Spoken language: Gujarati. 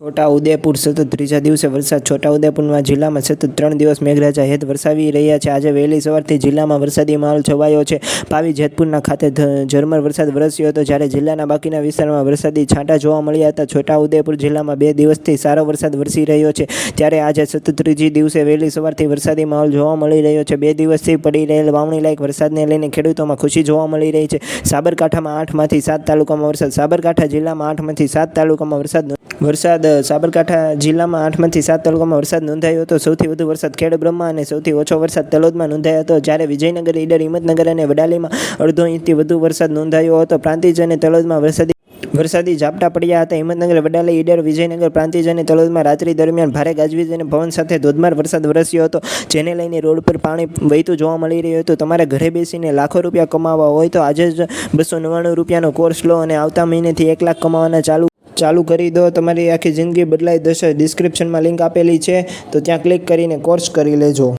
છોટા ઉદેપુર સતત ત્રીજા દિવસે વરસાદ. છોટા ઉદેપુરમાં જિલ્લામાં સતત ત્રણ દિવસ મેઘરાજા હેત વરસાવી રહ્યા છે. આજે વહેલી સવારથી જિલ્લામાં વરસાદી માહોલ છવાયો છે. પાવી જેતપુરના ખાતે ઝરમર વરસાદ વરસ્યો હતો, જ્યારે જિલ્લાના બાકીના વિસ્તારમાં વરસાદી છાંટા જોવા મળ્યા હતા. છોટા ઉદેપુર જિલ્લામાં બે દિવસથી સારો વરસાદ વરસી રહ્યો છે. ત્યારે આજે સતત ત્રીજી દિવસે વહેલી સવારથી વરસાદી માહોલ જોવા મળી રહ્યો છે. બે દિવસથી પડી રહેલ વાવણી લાયક વરસાદને લઈને ખેડૂતોમાં ખુશી જોવા મળી રહી છે. સાબરકાંઠામાં આઠમાંથી સાત તાલુકામાં વરસાદ. સાબરકાંઠા જિલ્લામાં આઠમાંથી સાત તાલુકામાં વરસાદ વરસાદ, સાબરકાંઠા જિલ્લામાં આઠમાંથી સાત તાલુકામાં વરસાદ નોંધાયો હતો. સૌથી વધુ વરસાદ ખેડબ્રહ્મા અને સૌથી ઓછો વરસાદ તલોદમાં નોંધાયો હતો. જ્યારે વિજયનગર, ઈડર, હિંમતનગર અને વડાલીમાં અડધો ઇંચથી વધુ વરસાદ નોંધાયો હતો. પ્રાંતિજ અને તલોદમાં વરસાદી વરસાદી ઝાપટા પડ્યા હતા. હિંમતનગર, વડાલી, ઈડર, વિજયનગર, પ્રાંતિજ અને તલોદમાં રાત્રિ દરમિયાન ભારે ગાજવીજ અને પવન સાથે ધોધમાર વરસાદ વરસ્યો હતો. જેને લઈને રોડ પર પાણી વહેતું જોવા મળી રહ્યું હતું. તમારે ઘરે બેસીને લાખો રૂપિયા કમાવા હોય તો આજે જ બસો નવ્વાણું રૂપિયાનો કોર્સ લો અને આવતા મહિનેથી એક લાખ કમાવાના ચાલુ ચાલુ કરી દો. તમારી આખી જિંદગી બદલાઈ જશે. ડિસ્ક્રિપ્શનમાં લિંક આપેલી છે. તો ત્યાં ક્લિક કરીને કોર્સ કરી લેજો.